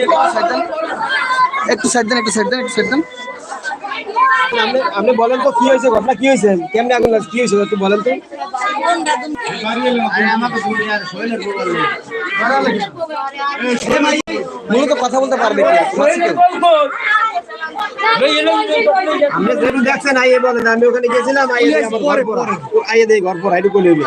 একটু সাইড দেন। একটু সাইড দেন একটু সাইড দেন আপনি বলেন তো কি হয়েছে? ঘটনা কি হয়েছে? কেমনে আগুন লাগছে? কি হয়েছে একটু বলেন তো। মূলত কথা বলতে পারবে যেটু দেখছেন আইয়ে বলেন আমি ওখানে গেছিলাম আইয়ে দেখি ঘর আইয়ে পড়া এটুকু লইলো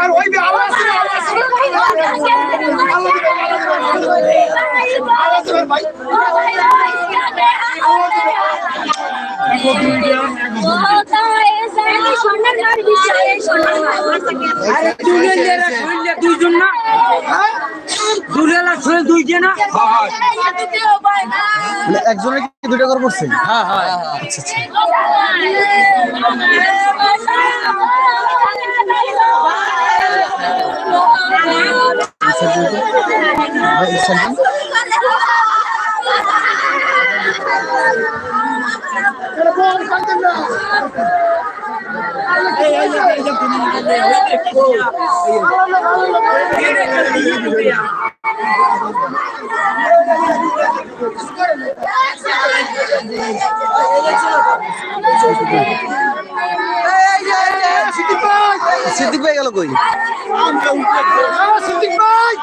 আর ওই শুনে, ভাই। দুইজন না না মানে একজনের কি দুইটা ঘর পড়ছে হ্যাঁ হ্যাঁ আচ্ছা আচ্ছা সিদ্দিক ভাই গেল কই? সিদ্দিক ভাই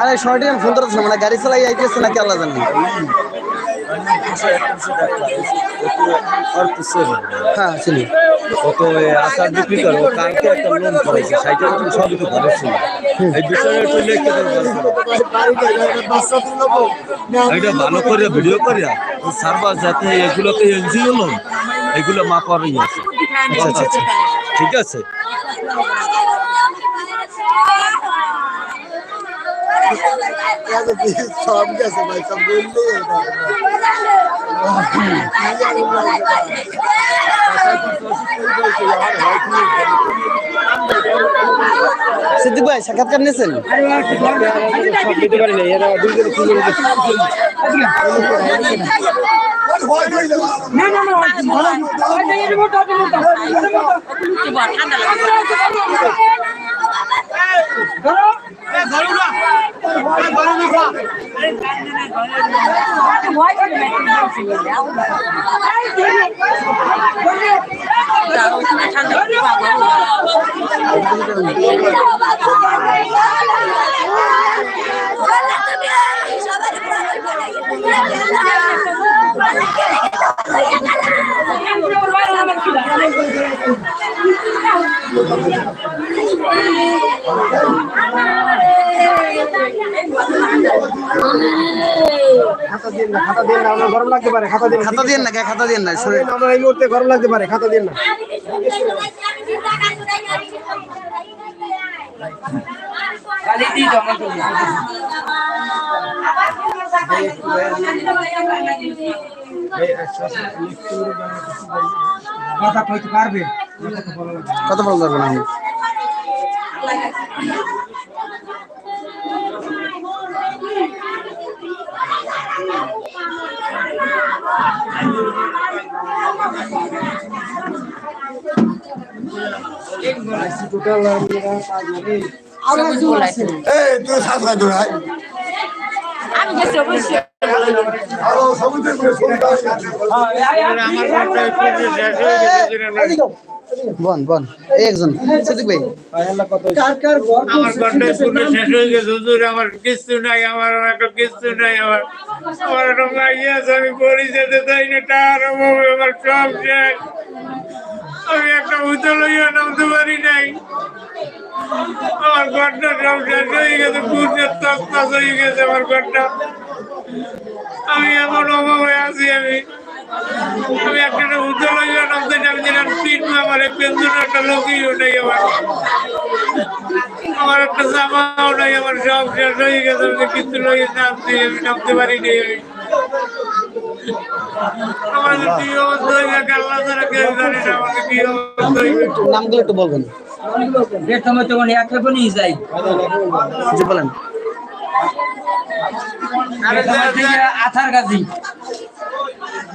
আরে শর্টে ফোন ধরছে মানে গাড়ি চালাই আইতেছে নাকি আল্লাহ জানি? হ্যাঁ চিনি। কত আচার বিক্রি করে ও কালকে একটা লোন করেছে সাইকেল তুমি সবই তো ঘরে ছিল। এই বিষয়ে একটু লিখতে এটা ভালো করে ভিডিও করিয়া সার্ভার যাতে এগুলোতে এনজিও লোন। এগুলো মাপার ইয়ে আছে আচ্ছা আচ্ছা ঠিক আছে সিদ্দিক ভাই সাক্ষাৎকার নিয়েছেন সব দিতে পারি না এরা দুইজন কি করে না না না খাতা দিন না খাতা দিন না আমার গরম লাগতে পারে খাতা দিন খাতা দিয়ে না খাতা দিয়ে না এই মুহূর্তে গরম লাগতে পারে খাতা দিন না কথা কইতে পারবে কত বড় ধরবেন আমি টোটাল এই তুই আমি গেছি অবশ্যই শুনতে আমার বন বন। একজন সিদ্দিক ভাই। আমার ঘরটা স্কুলে শেষ হয়ে গেছে হুজুর আমার কিচ্ছু নাই আমার একটা কিচ্ছু নাই আমার আমার একটা মাইয়া আছে আমি পড়ি যেতে চাই না তার অভাবে আমার সব শেষ। আমি একটা উঁচু লইয়া নামতে পারি নাই। আমার ঘরটা সব শেষ হয়ে গেছে পুজোর তস্তাস হয়ে গেছে আমার ঘরটা। আমি এমন অভাবে আছি আমি। আমি একটা উজ্জ্বল নামতে আমি তিন আমার একটা লোকই নেই আমার। আমার একটা জামাও নাই আমার সব শেষ হয়ে গেছে আমি কিন্তু লই নামতে আমি নামতে পারিনি আমি কি অবস্থা আল্লাহ ছাড়া কেউ জানে না আমাকে কি অবস্থা নামগুলো একটু বলবেন। প্রথমে তো মানে একটা বনি যাই। বলেন। প্রথমে আথার গাছি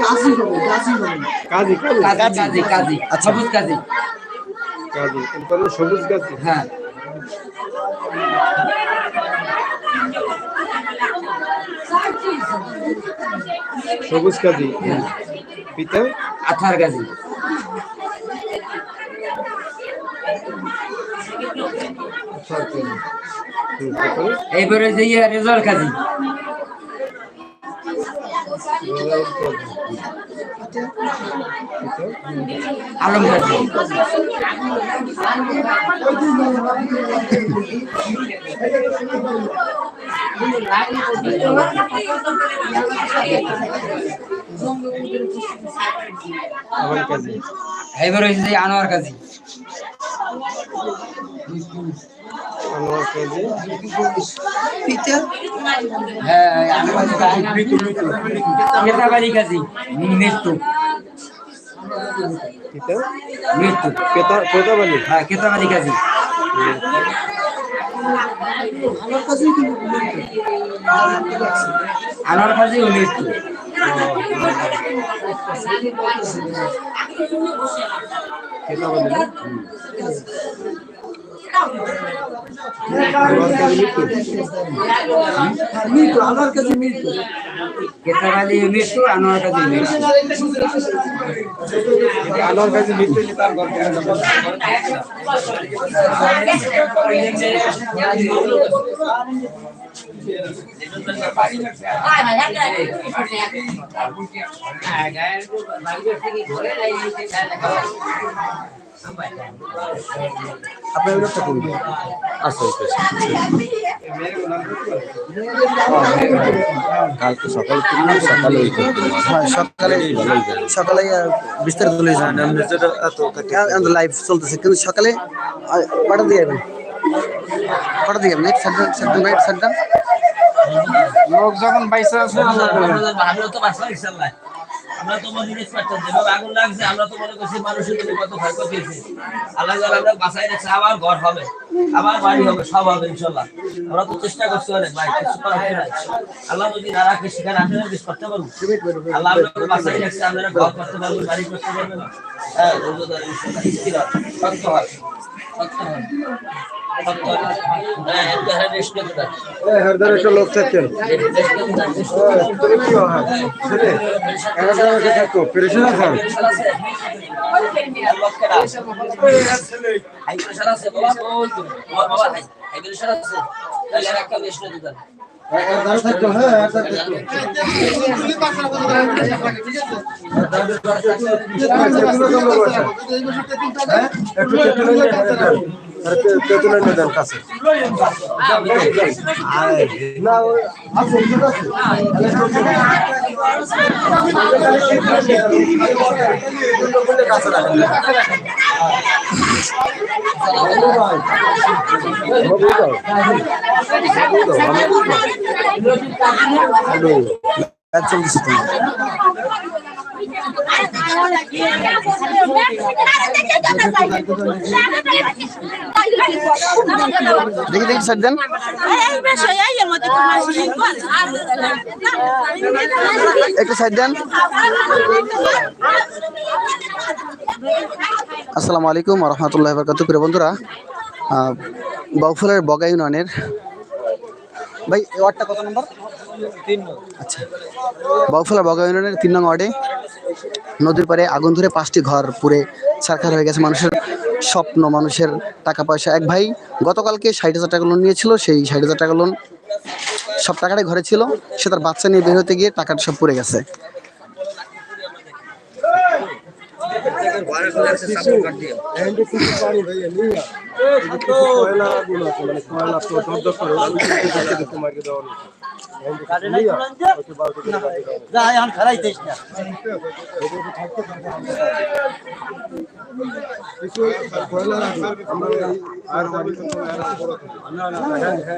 কাজী কাজী কাজী কাজী। কাজী সবুজ কাজী। কাজী তাহলে সবুজ হ্যাঁ। সবুজ কাজী। পিতা? আথার গাজী হুম, তারপরে এইবারে যে রেজাল্ট রেজল কাজী। হয়েছে যে আনোয়ার কাজী। কাজী হ্যাঁ আনোয়ার কাজী। মৃত্যু মৃত্যু। পেতা পেতা বলি? হ্যাঁ কেতাবাড়ি কাজী। আনোয়ার কাজী ও মৃত্যু। পেতা না? আমার কাজী মৃত্যু কেতাবাড়ি মৃত্যু আনোয়ার কাজী মৃত্যু আনোয়ার কাজী মৃত্যু আপনার লোকটা কোন? আচ্ছা ঠিক আছে কালকে সকালে তুললাম সকালে হ্যাঁ সকালে সকালে বিস্তারিত তুলে যান লাইভ চলতেছে। কিন্তু সকালে আহ, কটার যাবেন? কটার দিকে যাবেন? সাতটা সাতটা নাইট সাতটা লোক যখন বাইসে আছে আমরা তো বাঁচলাম ইনশাল্লাহ। আমরা তো মনে নিতে পারতাম লাগছে, আমরা তো মনে করছি মানুষের কত ভয় করতে আল্লাহ আমরা বাঁচাই রাখছে, আবার ঘর হবে, আবার বাড়ি হবে, সব হবে ইনশাল্লাহ আমরা তো চেষ্টা করছি অনেক, ভাই আল্লাহ যদি না রাখে, সেখানে আপনারা কিছু করতে পারব? আল্লাহ আপনাকে বাঁচাই আপনারা ঘর করতে পারবেন বাড়ি করতে পারবেন হ্যাঁ শক্ত হয়। লোক থাকেন রেস্ট করতে থাক রেস্ট করতে থাক। থাকো পেরেশান আছেন হাই প্রেশার আছে বাবা বল তুমি। তোমার বাবা হাই হাই প্রেশার আছে তাহলে আর একটা বেশ করে দিতাম থাকো হ্যাঁ একটু তেতুল তেতুল দেন কাছে আছে আছে লাইভ চলতেছে তো দেখি দেখি সাইড দেন। একটু সাইড দেন। আসসালামু আলাইকুম রহমতুল্লাহ বরকাত প্রিয় বন্ধুরা বাউফলের বগা ইউনিয়নের ভাই ওয়ার্ডটা কত নম্বর? আচ্ছা। বাউফলের বগা ইউনিয়নের তিন নং ওয়ার্ডে নদীর পাড়ে আগুন ধরে পাঁচটি ঘর পুড়ে ছারখার হয়ে গেছে মানুষের স্বপ্ন, মানুষের টাকা পয়সা এক ভাই গতকালকে ষাট হাজার টাকা লোন নিয়েছিল, সেই ষাট হাজার টাকা লোন সব টাকাটাই ঘরে ছিল। সে তার বাচ্চা নিয়ে বের হতে গিয়ে টাকাটা সব পড়ে গেছে। भारत में से सब कर दिया एंड कुछ पार हो रही है नहीं कोयला बोला मैंने कोयला तो दब दब कर रहा है तो मार के दाओ जा यहाँ खड़ा ही देश ना कोयला আমরা আর বাড়ি তো না না